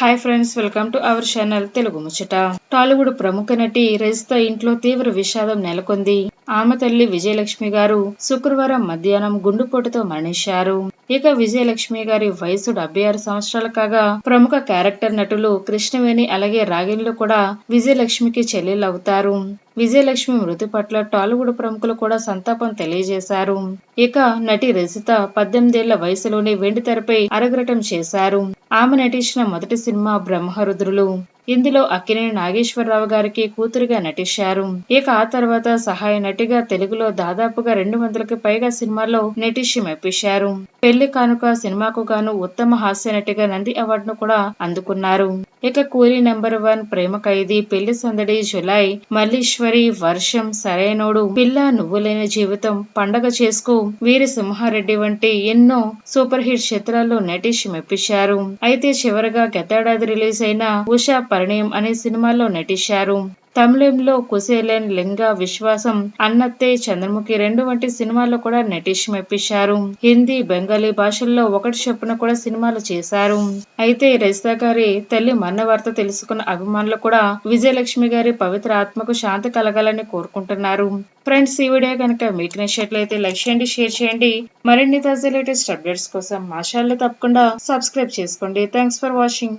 Hi friends welcome to our channel Telugu Muchata Tollywood ప్రముఖ నటి రజిత ఇంట్లో తీవ్ర విషాదం నెలకొంది. ఆమె తల్లి విజయలక్ష్మి గారు శుక్రవారం మధ్యాహ్నం గుండుపోటుతో మరణించారు. ఇక విజయలక్ష్మి గారి వయసు డెబ్బై ఆరు సంవత్సరాలు కాగా ప్రముఖ క్యారెక్టర్ నటులు కృష్ణవేణి అలాగే రాగిణిలు కూడా విజయలక్ష్మికి చెల్లెలవుతారు విజయలక్ష్మి మృతి పట్ల టాలీవుడ్ ప్రముఖులు కూడా సంతాపం తెలియజేశారు. ఇక నటి రజిత పద్దెనిమిదేళ్ళ వయసులోనే వెండి తెరపై అరగ్రటం చేశారు. ఆమె నటించిన మొదటి సినిమా బ్రహ్మరుద్రులు. ఇందులో అక్కినేని నాగేశ్వరరావు గారికి కూతురుగా నటించారు. ఇక ఆ తర్వాత సహాయ నటిగా తెలుగులో దాదాపుగా రెండు వందలకి పైగా సినిమాల్లో నటిష్యం మెప్పించారు. పెళ్ళి కానుక సినిమాకు గాను ఉత్తమ హాస్య నటిగా నంది అవార్డును కూడా అందుకున్నారు. ఇక కూలీ నెంబర్ వన్ ప్రేమ ఖైదీ పెళ్ళి సందడి జులై మల్లీశ్వరి వర్షం సరైనోడు పిల్ల నువ్వులేని జీవితం పండగ చేసుకో వీరి సింహారెడ్డి వంటి ఎన్నో సూపర్ హిట్ చిత్రాల్లో నటిష్ మెప్పించారు. అయితే చివరగా గతేడాది రిలీజ్ అయిన ఉషా పరిణయం అనే సినిమాలో నటించారు. తమిళంలో కుసేలన్ లింగ విశ్వాసం అన్నత్తే చంద్రముఖి రెండు వంటి సినిమాల్లో కూడా నటిష్ మెప్పించారు. హిందీ బెంగాలీ భాషల్లో ఒకటి చొప్పున కూడా సినిమాలు చేశారు. అయితే రజిత గారి తల్లి మరణ వార్త తెలుసుకున్న అభిమానులు కూడా విజయలక్ష్మి గారి పవిత్ర ఆత్మకు శాంతి కలగాలని కోరుకుంటున్నారు. ఫ్రెండ్స్ ఈ వీడియో కనుక మీకు నచ్చినట్లయితే లైక్ చేయండి షేర్ చేయండి. మరిన్ని తాజా లేటెస్ట్ అప్డేట్స్ కోసం మా ఛానల్ తప్పకుండా సబ్స్క్రైబ్ చేసుకోండి. Thanks for watching.